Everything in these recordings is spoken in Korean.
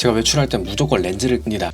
제가 외출할 땐 무조건 렌즈를 낍니다.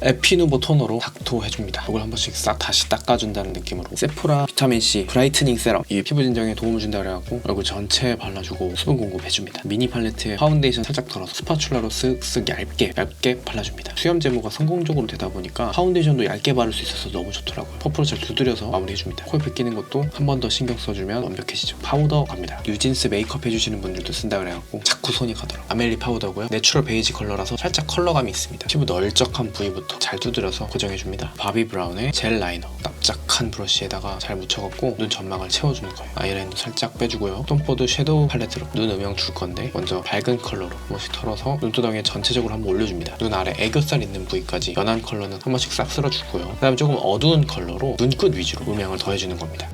에피누보 토너로 닥토 해줍니다. 이걸 한 번씩 싹 다시 닦아준다는 느낌으로 세포라 비타민C 브라이트닝 세럼 이 피부 진정에 도움을 준다 그래갖고 얼굴 전체에 발라주고 수분 공급해줍니다. 미니 팔레트에 파운데이션 살짝 덜어서 스파츌라로 쓱쓱 얇게 얇게 발라줍니다. 수염 제모가 성공적으로 되다 보니까 파운데이션도 얇게 바를 수 있어서 너무 좋더라고요. 퍼프로 잘 두드려서 마무리해줍니다. 코에 벗기는 것도 한 번 더 신경 써주면 완벽해지죠. 파우더 갑니다. 뉴진스 메이크업 해주시는 분들도 쓴다 그래갖고 자꾸 손이 가더라고요. 아멜리 파우더고요. 내추럴 베이지 컬러라서 살짝 컬러감이 있습니다. 피부 널쩍한 부위부터 잘 두드려서 고정해줍니다. 바비 브라운의 젤 라이너 납작한 브러쉬에다가 잘 묻혀갖고 눈 점막을 채워주는 거예요. 아이라인도 살짝 빼주고요. 톰포드 섀도우 팔레트로 눈 음영 줄 건데 먼저 밝은 컬러로 한 번씩 털어서 눈두덩이에 전체적으로 한번 올려줍니다. 눈 아래 애교살 있는 부위까지 연한 컬러는 한 번씩 싹 쓸어주고요. 그 다음에 조금 어두운 컬러로 눈끝 위주로 음영을 더해주는 겁니다.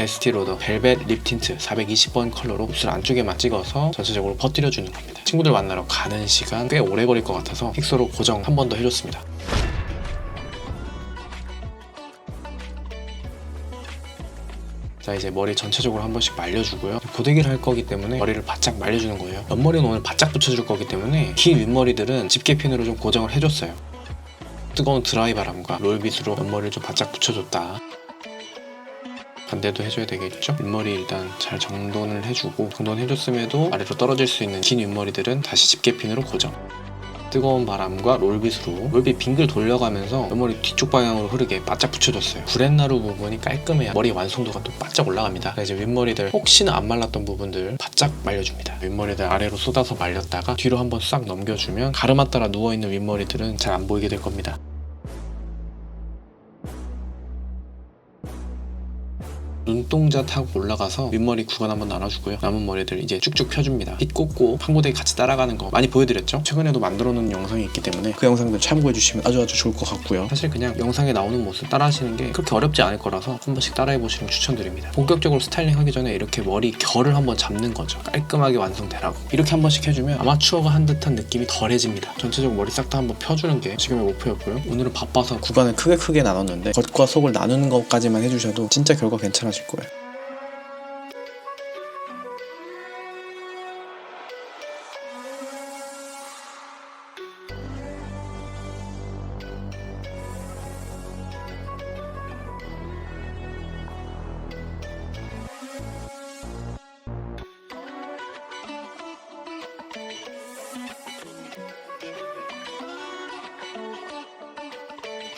에스티 로더 벨벳 립 틴트 420번 컬러로 입술 안쪽에만 찍어서 전체적으로 퍼뜨려주는 겁니다. 친구들 만나러 가는 시간 꽤 오래 걸릴 것 같아서 픽서로 고정 한 번 더 해줬습니다. 자 이제 머리 전체적으로 한 번씩 말려주고요. 고데기를 할 거기 때문에 머리를 바짝 말려주는 거예요. 옆머리는 오늘 바짝 붙여줄 거기 때문에 긴 윗머리들은 집게핀으로 좀 고정을 해줬어요. 뜨거운 드라이 바람과 롤빗으로 옆머리를 좀 바짝 붙여줬다. 반대도 해줘야 되겠죠? 윗머리 일단 잘 정돈을 해주고 정돈해줬음에도 아래로 떨어질 수 있는 긴 윗머리들은 다시 집게핀으로 고정 뜨거운 바람과 롤빗으로 롤빗 빙글 돌려가면서 옆머리 뒤쪽 방향으로 흐르게 바짝 붙여줬어요. 구렛나루 부분이 깔끔해야 머리 완성도가 또 바짝 올라갑니다. 이제 윗머리들 혹시나 안 말랐던 부분들 바짝 말려줍니다. 윗머리들 아래로 쏟아서 말렸다가 뒤로 한번 싹 넘겨주면 가르마 따라 누워있는 윗머리들은 잘 안 보이게 될 겁니다 눈동자 타고 올라가서 윗머리 구간 한번 나눠주고요. 남은 머리들 이제 쭉쭉 펴줍니다. 빗 꽂고 판고데기 같이 따라가는 거 많이 보여드렸죠? 최근에도 만들어 놓은 영상이 있기 때문에 그 영상들 참고해 주시면 아주 아주 좋을 것 같고요. 사실 그냥 영상에 나오는 모습 따라 하시는 게 그렇게 어렵지 않을 거라서 한 번씩 따라해 보시는 걸 추천드립니다. 본격적으로 스타일링 하기 전에 이렇게 머리 결을 한번 잡는 거죠. 깔끔하게 완성되라고. 이렇게 한 번씩 해주면 아마추어가 한 듯한 느낌이 덜해집니다. 전체적으로 머리 싹 다 한번 펴주는 게 지금의 목표였고요. 오늘은 바빠서 구간을 크게 크게 나눴는데 겉과 속을 나누는 것까지만 해주셔도 진짜 결과 괜찮 아질 거예요.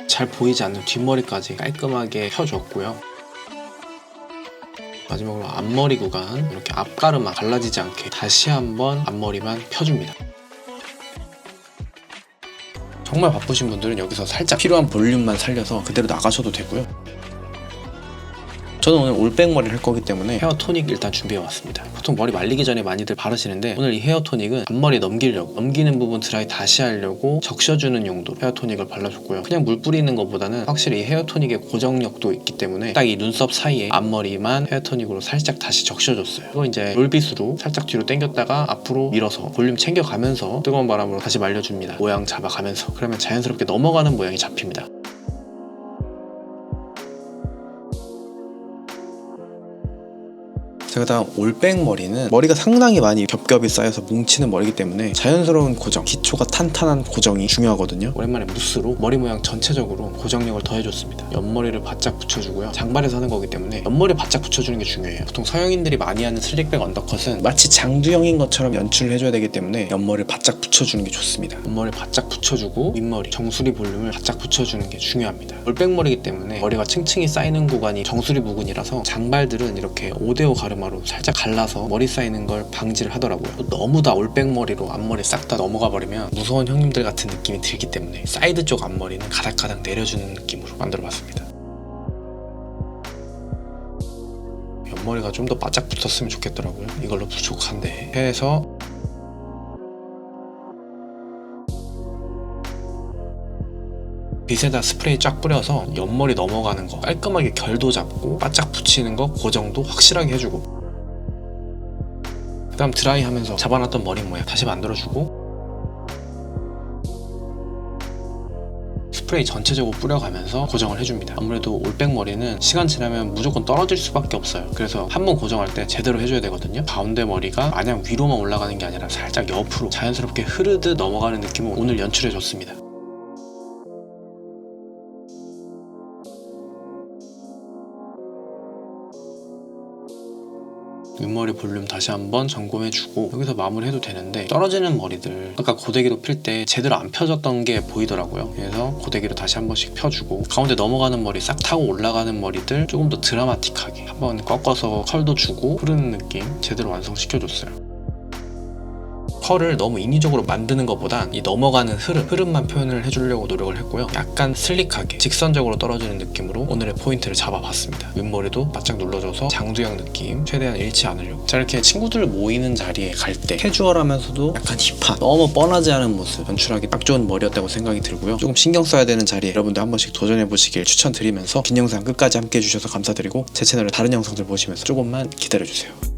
잘 보이지 않는 뒷머리까지 깔끔하게 펴줬고요. 마지막으로 앞머리 구간 이렇게 앞가르마 갈라지지 않게 다시 한번 앞머리만 펴줍니다. 정말 바쁘신 분들은 여기서 살짝 필요한 볼륨만 살려서 그대로 나가셔도 되고요. 저는 오늘 올백머리를 할 거기 때문에 헤어 토닉 일단 준비해 왔습니다. 보통 머리 말리기 전에 많이들 바르시는데 오늘 이 헤어 토닉은 앞머리에 넘기려고 넘기는 부분 드라이 다시 하려고 적셔주는 용도로 헤어 토닉을 발라줬고요. 그냥 물 뿌리는 것보다는 확실히 이 헤어 토닉의 고정력도 있기 때문에 딱 이 눈썹 사이에 앞머리만 헤어 토닉으로 살짝 다시 적셔줬어요. 이거 이제 롤빗으로 살짝 뒤로 당겼다가 앞으로 밀어서 볼륨 챙겨가면서 뜨거운 바람으로 다시 말려줍니다. 모양 잡아가면서 그러면 자연스럽게 넘어가는 모양이 잡힙니다. 제가 다음 올백 머리는 머리가 상당히 많이 겹겹이 쌓여서 뭉치는 머리이기 때문에 자연스러운 고정, 기초가 탄탄한 고정이 중요하거든요. 오랜만에 무스로 머리 모양 전체적으로 고정력을 더해줬습니다. 옆머리를 바짝 붙여주고요. 장발에서 하는 거기 때문에 옆머리 바짝 붙여주는 게 중요해요. 보통 서양인들이 많이 하는 슬릭백 언더컷은 마치 장두형인 것처럼 연출을 해줘야 되기 때문에 옆머리를 바짝 붙여주는 게 좋습니다. 옆머리 바짝 붙여주고 윗머리, 정수리 볼륨을 바짝 붙여주는 게 중요합니다. 올백머리이기 때문에 머리가 층층이 쌓이는 구간이 정수리 부분이라서 장발들은 이렇게 5대5 가 르마로 살짝 갈라서 머리 쌓이는 걸 방지를 하더라고요. 너무 다 올백머리로 앞머리 싹 다 넘어가 버리면 무서운 형님들 같은 느낌이 들기 때문에 사이드 쪽 앞머리는 가닥가닥 내려주는 느낌으로 만들어 봤습니다. 옆머리가 좀 더 바짝 붙었으면 좋겠더라고요. 이걸로 부족한데 해서 빗에다 스프레이 쫙 뿌려서 옆머리 넘어가는 거 깔끔하게 결도 잡고 바짝 붙이는 거 고정도 확실하게 해주고 그 다음 드라이 하면서 잡아놨던 머리 모양 다시 만들어주고 스프레이 전체적으로 뿌려가면서 고정을 해줍니다. 아무래도 올백 머리는 시간 지나면 무조건 떨어질 수밖에 없어요. 그래서 한 번 고정할 때 제대로 해줘야 되거든요. 가운데 머리가 마냥 위로만 올라가는 게 아니라 살짝 옆으로 자연스럽게 흐르듯 넘어가는 느낌을 오늘 연출해줬습니다. 윗머리 볼륨 다시 한번 점검해주고 여기서 마무리해도 되는데 떨어지는 머리들. 아까 고데기로 필 때 제대로 안 펴졌던 게 보이더라고요. 그래서 고데기로 다시 한 번씩 펴주고 가운데 넘어가는 머리 싹 타고 올라가는 머리들 조금 더 드라마틱하게 한번 꺾어서 컬도 주고 흐르는 느낌 제대로 완성시켜줬어요 컬을 너무 인위적으로 만드는 것보다 이 넘어가는 흐름, 흐름만 표현을 해주려고 노력을 했고요. 약간 슬릭하게 직선적으로 떨어지는 느낌으로 오늘의 포인트를 잡아봤습니다. 윗머리도 바짝 눌러줘서 장두형 느낌 최대한 잃지 않으려고. 자 이렇게 친구들 모이는 자리에 갈 때 캐주얼하면서도 약간 힙한 너무 뻔하지 않은 모습 연출하기 딱 좋은 머리였다고 생각이 들고요. 조금 신경 써야 되는 자리에 여러분들 한 번씩 도전해보시길 추천드리면서 긴 영상 끝까지 함께 해주셔서 감사드리고 제 채널의 다른 영상들 보시면서 조금만 기다려주세요.